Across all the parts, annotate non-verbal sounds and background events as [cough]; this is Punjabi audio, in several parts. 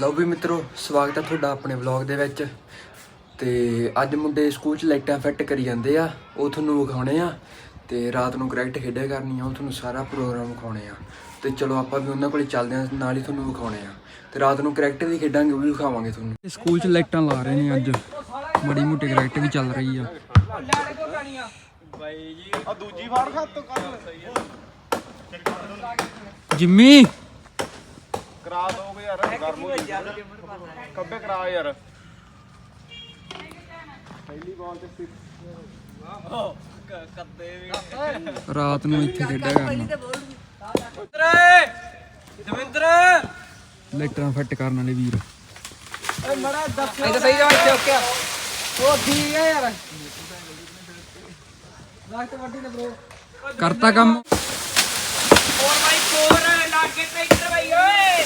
ਲਓ ਵੀ ਮਿੱਤਰੋ ਸਵਾਗਤ ਹੈ ਤੁਹਾਡਾ ਆਪਣੇ ਵਲੌਗ ਦੇ ਵਿੱਚ। ਤੇ ਅੱਜ ਮੁੰਡੇ ਸਕੂਲ 'ਚ ਲਾਈਟਾਂ ਫਿੱਟ ਕਰੀ ਜਾਂਦੇ ਆ ਉਹ ਤੁਹਾਨੂੰ ਵਿਖਾਉਣੇ ਆ। ਤੇ ਰਾਤ ਨੂੰ ਕ੍ਰਿਕਟ ਖੇਡਿਆ ਕਰਨੀ ਆ ਉਹ ਤੁਹਾਨੂੰ ਸਾਰਾ ਪ੍ਰੋਗਰਾਮ ਵਿਖਾਉਣੇ ਆ। ਤੇ ਚਲੋ ਆਪਾਂ ਵੀ ਉਹਨਾਂ ਕੋਲੇ ਚੱਲਦੇ ਆ ਨਾਲ ਹੀ ਤੁਹਾਨੂੰ ਵਿਖਾਉਣੇ ਆ। ਤੇ ਰਾਤ ਨੂੰ ਕ੍ਰਿਕਟ ਵੀ ਖੇਡਾਂਗੇ ਉਹ ਵੀ ਵਿਖਾਵਾਂਗੇ ਤੁਹਾਨੂੰ। ਸਕੂਲ 'ਚ ਲਾਈਟਾਂ ਲਾ ਰਹੇ ਨੇ ਅੱਜ। ਬੜੀ ਮੋਟੀ ਕ੍ਰਿਕਟ ਵੀ ਚੱਲ ਰਹੀ ਆ। ਆ ਦੂਜੀ ਫਾੜ ਖੱਤ ਕਰ ਜਿੰਮੀ! ਕਰਾ ਦੋਗੇ ਯਾਰ ਗਰਮ ਹੋ ਜਾਊ। ਕੱਬੇ ਕਰਾ ਯਾਰ ਪਹਿਲੀ ਬਾਲ ਤੇ ਸਿੱਖ ਰਾਤ ਨੂੰ ਇੱਥੇ ਖੇਡਿਆ ਕਰਨਾ ਦਵਿੰਦਰ ਲਾਈਟਾਂ ਫਿੱਟ ਕਰਨ ਵਾਲੇ ਵੀਰ ਇਹ ਤਾਂ ਸਹੀ ਜਵਾਬ ਤੇ ਓਕੇ ਆ ਉਹ ਠੀਕ ਹੈ ਯਾਰ ਲਾਸਟ ਵੱਡੀ ਨੇ ਬ్రో ਕਰਤਾ ਕੰਮ 4 ਬਾਈ 4 ਲਾਗੇ ਤੇ ਇੱਧਰ ਬਾਈ ਓਏ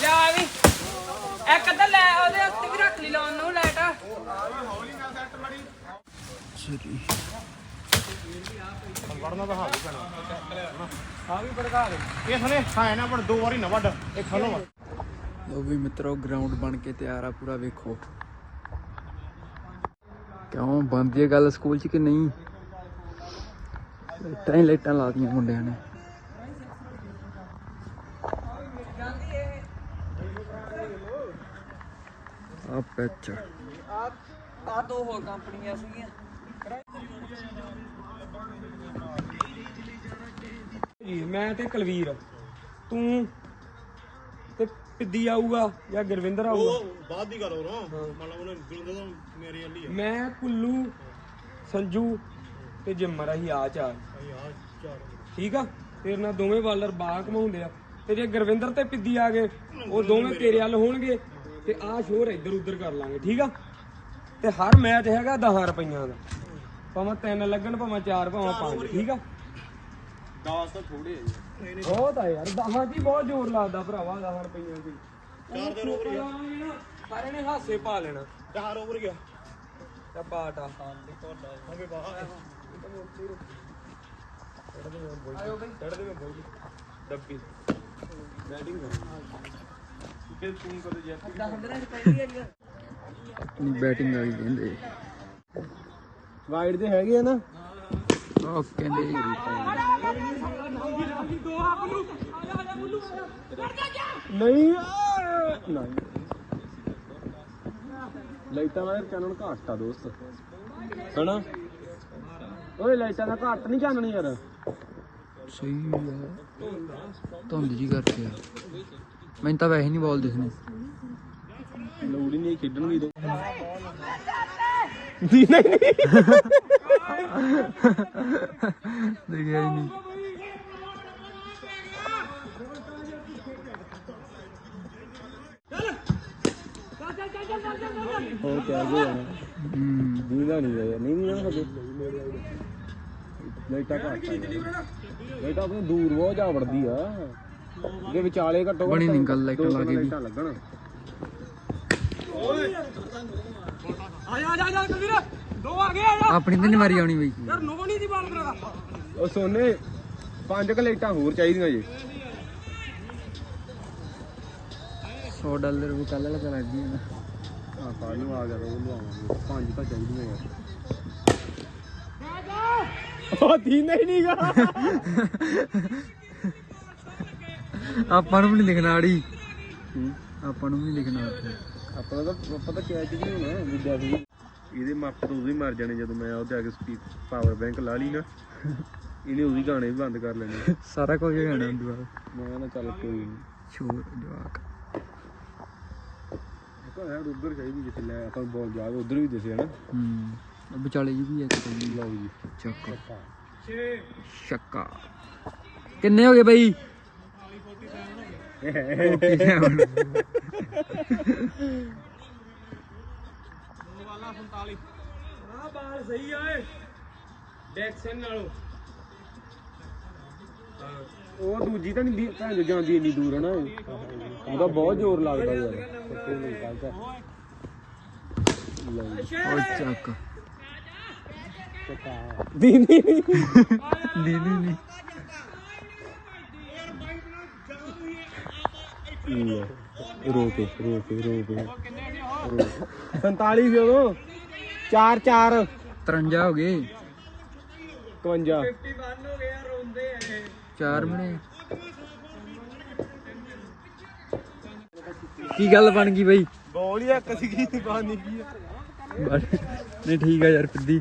ਲਿਆ ਵੀ ਇੱਕ ਅੱਧਾ ਲੈ ਉਹਦੇ ਉੱਤੇ ਵੀ ਰੱਖ ਲਈ ਲਾਉਣ ਨੂੰ ਲਾਈਟ ਵੜਨਾ ਤਾਂ ਹਾਲ ਹੀ ਪੈਣਾ ਆ ਵੀ ਭੜਕਾ ਦੇ ਇਹ ਥਲੇ ਹਾਂ ਨਾ ਪਰ ਦੋ ਵਾਰੀ ਨਾ ਵੱਢ ਇਹ ਖਲੋ ਵਾ ਲੋ ਵੀ ਮਿੱਤਰੋ ਗਰਾਊਂਡ ਬਣ ਕੇ ਤਿਆਰ ਆ ਪੂਰਾ ਵੇਖੋ ਕਿਉਂ ਬੰਦੀ ਹੈ ਗੱਲ ਸਕੂਲ 'ਚ ਕਿ ਨਹੀਂ ਲਾਈਟਾਂ ਹੀ ਲਾਈਟਾਂ ਲਾਤੀਆਂ ਮੁੰਡਿਆਂ ਨੇ ਆ ਪੈਚ ਆ ਆ ਦੋ ਹੋਰ ਕੰਪਨੀਆਂ ਸੀਗੀਆਂ ਜੀ ਮੈਂ ਤੇ ਕੁਲਵੀਰ। ਤੂੰ ਤੇ ਪਿੱਦੀ ਆਊਗਾ ਜਾਂ ਗੁਰਵਿੰਦਰ ਆਊਗਾ? ਬਾਅਦ ਦੀ ਗੱਲ ਹੋ ਰਹਾ ਮਤਲਬ ਉਹਨੇ ਗੁਰਿੰਦਰ ਦਾ ਮੇਰੇ ਵਾਲੀ ਆ। ਮੈਂ ਕੁੱਲੂ ਸੰਜੂ ਤੇ ਜਿੰਮਰ ਅਸੀਂ ਆ ਚਾਰ। ਠੀਕ ਆ? ਤੇਰੇ ਨਾਲ ਦੋਵੇਂ ਬਾਲਰ ਬਾਹ ਘਮਾਉਂਦੇ ਆ। ਤੇ ਜੇ ਗੁਰਵਿੰਦਰ ਤੇ ਪਿੱਦੀ ਆ ਗਏ ਉਹ ਦੋਵੇਂ ਤੇਰੇ ਵੱਲ ਹੋਣਗੇ। ਤੇ ਆਹ ਸ਼ੋਰ ਇੱਧਰ ਉੱਧਰ ਕਰ ਲਾਂਗੇ ਠੀਕ ਆ? ਤੇ ਹਰ ਮੈਚ ਹੈਗਾ 10 ਰੁਪਈਆਂ ਦਾ। ਭਾਵੇਂ ਤਿੰਨ ਲੱਗਣ ਭਾਵੇਂ ਚਾਰ ਭਾਵੇਂ ਪੰਜ ਠੀਕ ਆ? 10 ਤਾਂ ਥੋੜੇ ਆ ਬਹੁਤ ਆ ਯਾਰ 10 ਦੀ ਬਹੁਤ ਜ਼ੋਰ ਲੱਗਦਾ ਭਰਾਵਾ 10 ਰੁਪਈਆਂ ਦੀ ਚਾਰ ਦਿਨ over ਗਿਆ ਸਾਰੇ ਨੇ ਹਾਸੇ ਪਾ ਲੈਣਾ। ਚਾਰ ਓਵਰ ਗਿਆ। ਤੇ ਬਾਟਾ ਹੋਵੇ ਬਾਹਰ ਆਇਓ ਬਈ। ਚੜ ਦੇ ਬੋਲ। ਡੱਬੀ। ਬੈਟਿੰਗ ਕਿ ਤੂੰ ਕਦੇ ਜਿੱਤ ਆਪਣੀ ਬੈਟਿੰਗ ਵਾਲੀ ਕਹਿੰਦੇ। ਵਾਈਡ ਦੇ ਹੈਗੇ ਆ ਨਾ? ਉਹ ਕਹਿੰਦੇ ਨਹੀਂ ਨਹੀਂ ਲਾਈਟਾਂ ਵਾਲੇ ਚਾਨਣ ਘੱਟ ਆ ਦੋਸਤ। ਹਨਾ? ਓਏ ਲਾਈਟਾਂ ਦਾ ਘੱਟ ਨਹੀਂ ਚਾਨਣ ਯਾਰ। ਸਹੀ ਆ। ਧੁੰਦ ਜੀ ਕਰਕੇ ਆ। ਮੈਨੂੰ ਤਾਂ ਵੈਸੇ ਨਹੀਂ ਬਾਲ ਦਿਖਣੀ। ਲੋੜ ਹੀ ਨਹੀਂ ਖੇਡਣ ਦੀ ਦੇਖਿਆ ਹੀ ਨਹੀਂ। ਹੋਰ ਕਿਆ ਹੋ ਜਾਣਾ ਹੂੰ ਦੀਦਾ ਨਹੀਂ ਯਾਰ ਨਹੀਂ ਨਹੀਂ ਨਾ ਹਜੇ। ਲਾਈਟਾਂ ਘੱਟ ਆ ਯਾਰ। ਲਾਈਟਾਂ ਆਪਣੇ ਦੂਰ ਬਹੁਤ ਜਾ ਵੜਦੀ ਆ। ਇਹਦੇ ਵਿਚਾਲੇ ਘੱਟੋ ਬਣੀ ਨੀ ਗੱਲ ਲਾਈਟਾਂ ਦੋ ਲਾ ਕੇ ਵੀ। ਆ ਲਾਈਟਾਂ ਲੱਗਣ। ਜਾ ਆ ਜਾ ਜਾ ਕੁਲਵੀਰ ਦੋ ਆ ਗਏ ਆ ਜਾ। ਆਪਣੀ ਤਾਂ ਨਹੀਂ ਮਾਰੀ ਆਉਣੀ ਬਈ। ਯਾਰ ਨੋ ਨਹੀਂ ਦੀ ਬਾਲ ਕਰਾ ਉਹ ਸੋਨੇ ਪੰਜ ਕ ਲਾਈਟਾਂ ਹੋਰ ਚਾਹੀਦੀਆਂ ਜੀ। 100 ਡਾਲਰ ਵੀ ਕੱਲ ਲਗਾ ਲੱਗ ਗਈ ਨਾ ਆ ਕੱਲ ਨੂੰ ਆ ਗਿਆ ਤਾਂ ਉਹ ਲਵਾਵਾਂਗੇ ਪੰਜ ਤਾਂ ਚਾਹੀਦੀਆਂ ਯਾਰ। ਉਹ ਦੀਨ ਹੀ ਨਹੀਂਗਾ [laughs] ਆਪਾਂ ਨੂੰ ਵੀ ਨਹੀਂ ਦਿਖਣਾ ਆੜੀ ਆਪਾਂ ਨੂੰ ਵੀ ਨਹੀਂ ਦਿਖਣਾ ਉੱਥੇ। ਆਪਣਾ ਤਾਂ ਪਤਾ ਕਿਆ ਚੀਜ਼ ਨਹੀਂ ਹੋਣਾ ਵਿਦਿਆ ਸੀ ਇਹਦੇ ਮੱਪ ਤੋਂ ਉਦੋਂ ਹੀ ਮਰ ਜਾਣੇ ਜਦੋਂ ਮੈਂ ਉਹ ਤੇ ਆ ਕੇ ਸਪੀਕ ਪਾਵਰ ਬੈਂਕ ਲਾ ਲਈ ਨਾ। ਇਹਨੇ ਉਹਦੀ ਗਾਣੇ ਵੀ ਬੰਦ ਕਰ ਲੈਣੇ। ਸਾਰਾ ਕੁਝ ਗਾਣਾ ਦੁਆ ਮੈਂ ਕਹਿੰਦਾ ਚੱਲ ਕੋਈ ਨਹੀਂ ਛੋੜ ਜਵਾਕ। ਉਧਰ ਚਾਹੀਦੀ ਜਿੱਥੇ ਲੈ ਆਪਾਂ ਬਾਲ ਜਾਵੇ ਉਧਰ ਵੀ ਦਿਸੇ ਹਨਾ। ਹੂੰ। ਵਿਚਾਲੇ ਜੀ ਵੀ ਇੱਕ ਤੇ ਲਓ ਜੀ। ਚੱਕ। ਸ਼ੱਕਾ ਕਿੰਨੇ ਹੋ ਗਏ ਬਈ? ਆ ਬਾਲ ਸਹੀ ਆ ਏ ਡੈਕਸਨ ਨਾਲੋਂ ਉਹ ਦੂਜੀ ਤਾਂ ਨਹੀਂ ਭੈਣ ਜੋ ਜਾਂਦੀ ਇੰਨੀ ਦੂਰ ਹਨਾ ਉਹਦਾ ਬਹੁਤ ਜ਼ੋਰ ਲੱਗਦਾ ਯਾਰ। ਸੱਚੀ ਨਹੀਂ ਗਲਤ ਹੈ ਲਓ ਜੀ ਉਹ ਚੱਕ ਦੀ ਨਹੀਂ ਨਹੀਂ ਨਹੀਂ ਨਹੀਂ ਰੋਕੇ ਰੋਕੇ ਰੋਕੇ 47 ਸੀ ਉਦੋਂ? 4 4 53 ਹੋ ਗਏ। 51 ਚਾਰ ਮਹੀਨੇ ਕੀ ਗੱਲ ਬਣ ਗਈ ਬਈ? ਬੋਲ ਸੀਗੀ ਤੇ ਬਾਹਰ ਨਹੀਂ ਕੀ ਨਹੀਂ ਠੀਕ ਆ ਯਾਰ ਪਿੱਦੀ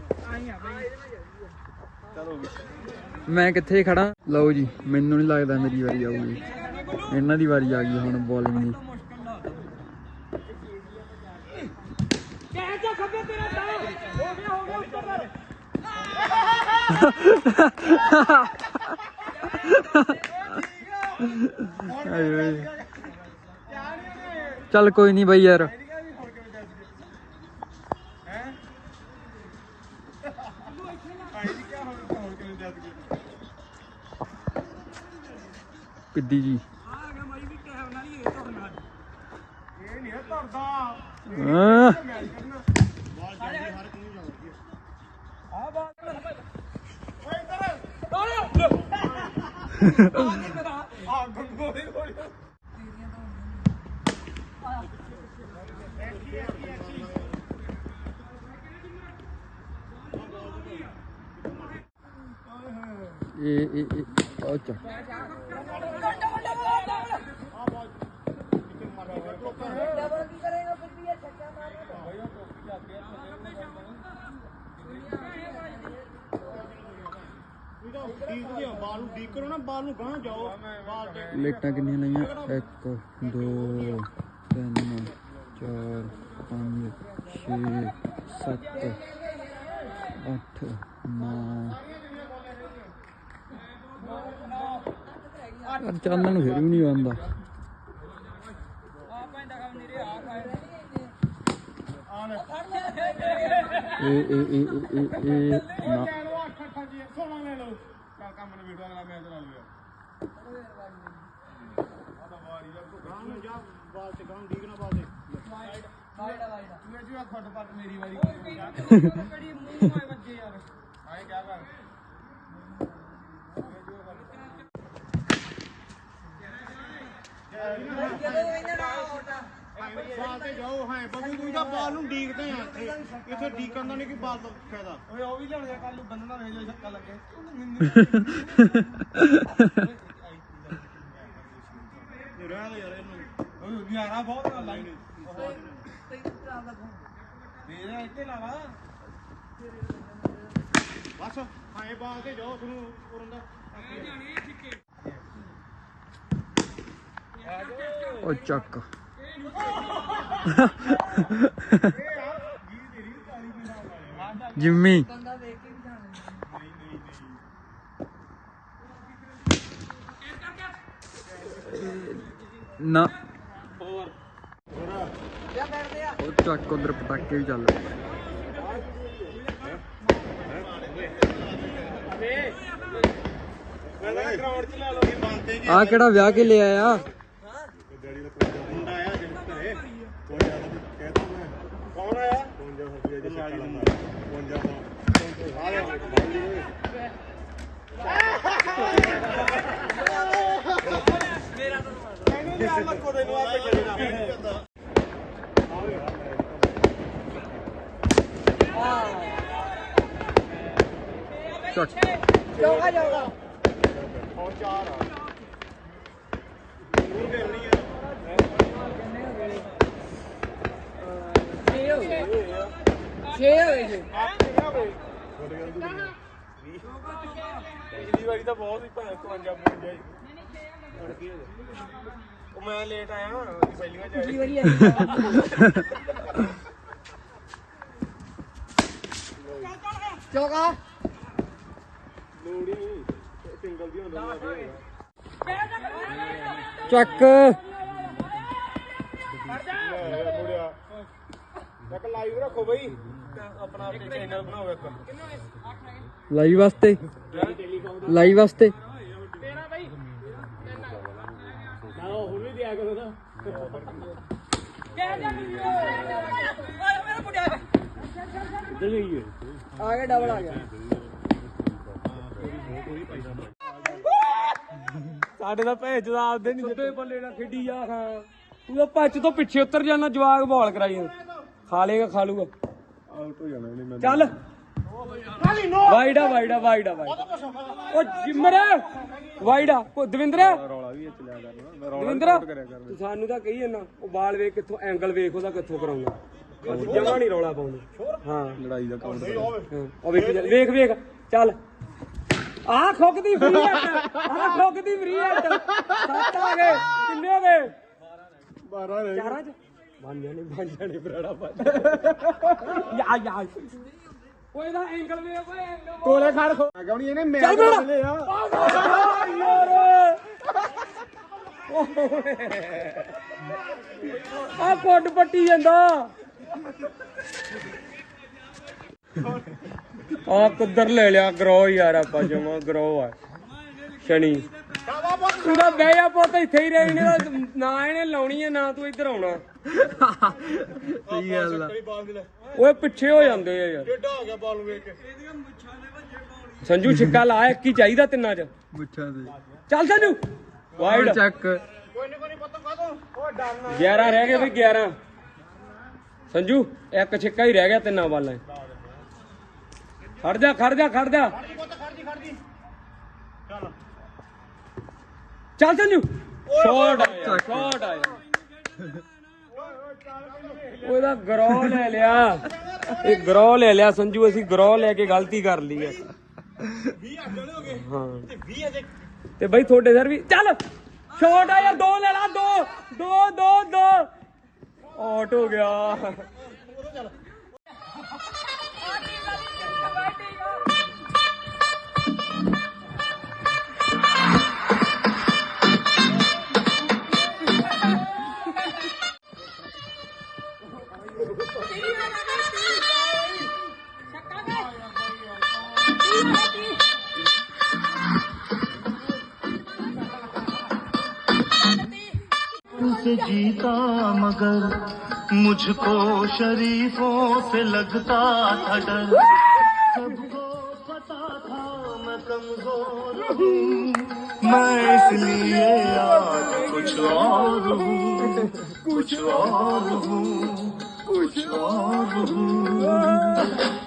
ਮੈਂ ਕਿੱਥੇ ਖੜਾ ਲਓ ਜੀ ਮੈਨੂੰ ਨਹੀਂ ਲੱਗਦਾ ਮੇਰੀ ਵਾਰੀ ਆਊਗੀ। ਇਹਨਾਂ ਦੀ ਵਾਰੀ ਆ ਗਈ ਹੁਣ ਬੋਲਿੰਗ ਦੀ। ਆਏ ਓਏ ਚੱਲ ਕੋਈ ਨਹੀਂ ਬਾਈ ਯਾਰ। ਕਿੱਦੀ ਜੀ। ਹਾਂ। ਇਹ ਇਹ ਇਹ ਅੱਛਾ ਲੇਟਾਂ ਕਿੰਨੀਆਂ ਲਈਆਂ? 1 2 3 4 5 6 7 8 9 ਯਾਰ ਚਾਨਣ ਨੂੰ ਫਿਰ ਵੀ ਨਹੀਂ ਆਉਂਦਾ। ਇਹ ਇਹ ਇਹ ਇਹ ਇਹ ਇਹ ਨਾ ਬਾਲ ਤੇ ਜਾਓ ਹਾਂ ਬੱਬੂ ਤੂੰ ਤਾਂ ਬਾਲ ਨੂੰ ਡੀਕਦੇ ਆ ਇੱਥੇ। ਇੱਥੇ ਡੀਕਣ ਦਾ ਨਹੀਂ ਕਿ ਬਾਲ ਦਾ ਫਾਇਦਾ। ਓਏ ਉਹ ਵੀ ਲਿਆਉਣੇ ਕੱਲ ਨੂੰ ਬੰਨਣਾ ਵੇਖ ਜਾ ਛੱਕਾ ਲੱਗੇ। ਰਹਿ ਦੇ ਯਾਰ ਇਹਨੂੰ। ਓਏ ਨਿਆਰਾ ਬਹੁਤ ਆਈ ਮੇਰਾ ਇੱਥੇ ਲਾ ਲਾ ਬਸ ਹਾਂ ਬਾਲ ਤੇ ਜਾਓ ਤੁਹਾਨੂੰ ਉਰਨ ਦਾ ਉਹ ਚੱਕ। ਜਿੰਮੀ। ਨਾ ਉਹ ਚੱਕ ਉਧਰ ਪਟਾਕੇ ਵੀ ਚੱਲ ਆ ਕਿਹੜਾ ਵਿਆਹ ਕੇ ਲੈ ਆਇਆ? ਕੌਣ ਆਇਆ 50 ਰੁਪਏ ਦੀ ਸ਼ਕਲ ਲੰਦਾ 50 ਦਾ ਆ ਗਿਆ ਮੈਨੂੰ ਨਹੀਂ ਆ ਲੱਕੋ ਆਪੇ ਚੱਲਣਾ ਚੱਕ ਚੌਗਾ ਚੌਗਾ ਹੁਣ ਚਾਰ ਆ ਹੋਰ ਮਿਲਣੀ ਆ ਛੇ ਹੋ ਗਏ ਛੇ ਹੋ ਗਏ ਜੀ ਪਿਛਲੀ ਵਾਰੀ ਤਾਂ ਬਹੁਤ ਹੀ ਭਾਂ 52 52 ਹੀ ਉਹ ਮੈਂ ਲੇਟ ਆਇਆ ਉਹਦੀ ਪਹਿਲੀਆਂ ਚ ਪਿਛਲੀ ਵਾਰੀ ਆਈ। [laughs] ਚੌਗਾ ਲੋੜੀ ਸਿੰਗਲ ਦੀ ਹੁੰਦਾ ਨਹੀਂ ਚੱਕ। ਇੱਕ ਲਾਈਵ ਰੱਖੋ ਬਈ। ਤੇ ਆਪਣਾ ਆਪਣੇ ਚੈਨਲ ਬਣਾਓ ਇੱਕ। ਲਾਈਵ ਵਾਸਤੇ। ਲਾਈਵ ਵਾਸਤੇ। ਆ ਗਿਆ। ਡਬਲ ਆ ਗਿਆ। ਸਾਡੇ ਦਾ ਭੇਜ ਦਾ ਆਪਦੇ ਨਹੀਂ ਸਿੱਧੇ ਬੱਲੇ ਨਾਲ ਖੇਡੀ ਜਾ ਹਾਂ। ਤੂੰ ਤਾਂ ਪੱਚ ਤੋਂ ਪਿੱਛੇ ਉੱਤਰ ਜਾਣਾ ਜਵਾਗ ਬਾਲ ਕਰਾਈ। ਖਾ ਲੇਗਾ ਖਾ ਲੂਗਾ। ਆਊਟ ਹੋ ਜਾਣਾ ਇਹਨੇ ਮੈਂ ਚੱਲ। ਵਾਈਡਾ ਵਾਈਡਾ ਵਾਈਡਾ ਵਾਈਡਾ। ਉਹ ਜਿਮਰ ਵਾਈਡਾ। ਕੋ ਦਵਿੰਦਰ ਰੌਲਾ ਵੀ ਇਹ ਚਲਿਆ ਕਰਨਾ ਮੈਂ ਦਵਿੰਦਰ ਤੂੰ ਸਾਨੂੰ ਤਾਂ ਕਹੀ ਜਾਂਦਾ ਉਹ ਬਾਲ ਵੇਖ ਕਿੱਥੋਂ ਐਂਗਲ ਵੇਖ ਉਹਦਾ ਕਿੱਥੋਂ ਕਰਾਉਂਦਾ। ਜਮਾ ਨਹੀਂ ਰੌਲਾ ਪਾਉਂਦਾ। ਹਾਂ। ਲੜਾਈ ਦਾ ਕਾਊਂਟ ਹਾਂ, ਉਹ ਵੇਖ ਵੇਖ ਚੱਲ। ਆ ਖੁੱਕਦੀ ਫਰੀ ਹੱਟ ਆ ਖੁੱਕਦੀ ਫਰੀ ਹੱਟ ਸੱਤ ਆ ਗਏ ਕਿੰਨੇ ਹੋ ਗਏ? 12 ਰਹਿ ਚਾਰਾਂ ਚ? ਬਣ ਜਾਣੇ ਬਣ ਜਾਣੇ ਬਰਾੜਾ ਬਣ ਯਾ ਯਾ। ਓਏ ਦਾ ਐਂਗਲ ਵੇਖ ਓਏ ਐਂਗਲ ਕੋਲੇ ਖੜ ਖੋ ਮੈਂ ਕਹਣੀ ਇਹਨੇ ਚੱਲ ਬੇਟਾ। ਲਿਆ ਆ। ਕੁੱਡ ਪੱਟੀ ਜਾਂਦਾ। ਆ ਕੁੱਦਰ ਲੈ ਲਿਆ ਗਰੋ ਯਾਰ ਆਪਾਂ ਜਮਾ ਗਰੋ ਆ। ਸ਼ਨੀ। ਤੂੰ ਤਾਂ ਬਹਿ ਜਾ ਪੁੱਤ ਇੱਥੇ ਹੀ ਰਹਿ ਨੇ ਨਾ ਇਹਨੇ ਲਾਉਣੀ ਹੈ ਨਾ ਤੂੰ ਇੱਧਰ ਆਉਣਾ। ਸਹੀ ਗੱਲ ਆ। ਓਏ ਪਿੱਛੇ ਹੋ ਜਾਂਦੇ ਆ ਯਾਰ। ਟੇਡਾ ਹੋ ਗਿਆ ਬਾਲ ਨੂੰ ਵੇਖ ਕੇ। ਸੰਜੂ ਛਿੱਕਾ ਲਾ ਇੱਕ ਹੀ ਚਾਹੀਦਾ ਤਿੰਨਾਂ ਚ। ਮੁੱਛਾਂ ਦੇ ਚੱਲ ਸੰਜੂ ਵਾਈਡ ਚੱਕ ਕੋਈ ਨਹੀਂ ਕੋਈ ਨਹੀਂ ਪਤਾ ਕਾਦੋਂ ਓ ਡਰਨਾ 11 ਰਹਿ ਗਏ ਵੀ 11 ਸੰਜੂ ਇੱਕ ਛਿੱਕਾ ਹੀ ਰਹਿ ਗਿਆ ਤਿੰਨਾਂ ਵਾਲਾਂ ਖੜ ਜਾ ਖੜ ਜਾ ਖੜ ਜਾ। ਪੁੱਤ ਚੱਲ। ਚੱਲ ਸੰਜੂ ਸ਼ਾਟ ਆਇਆ ਸ਼ਾਟ ਆਇਆ। ਉਹਦਾ ਗਰੋ ਲੈ ਲਿਆ। ਇਹ ਗਰੋ ਲੈ ਲਿਆ ਸੰਜੂ ਅਸੀਂ ਗਰੋ ਲੈ ਕੇ ਗਲਤੀ ਕਰ ਲਈ ਹੈ। 20 ਅੱਗੇ ਹੋ ਗਏ। ਹਾਂ। ਤੇ 20 ਅਜੇ। ਤੇ ਬਈ ਤੁਹਾਡੇ ਸਰ ਵੀ ਚੱਲ! ਸ਼ਾਟ ਆ ਯਾਰ ਦੋ ਲੈ ਲਾ ਦੋ। ਦੋ ਦੋ ਦੋ। ਆਊਟ ਹੋ ਗਿਆ। मगर मुझको शरीफों से लगता था डर। सबको पता था मैं कमज़ोर मैं इसलिए आज कुछ और हूँ। कुछ और हूँ। कुछ और हूँ।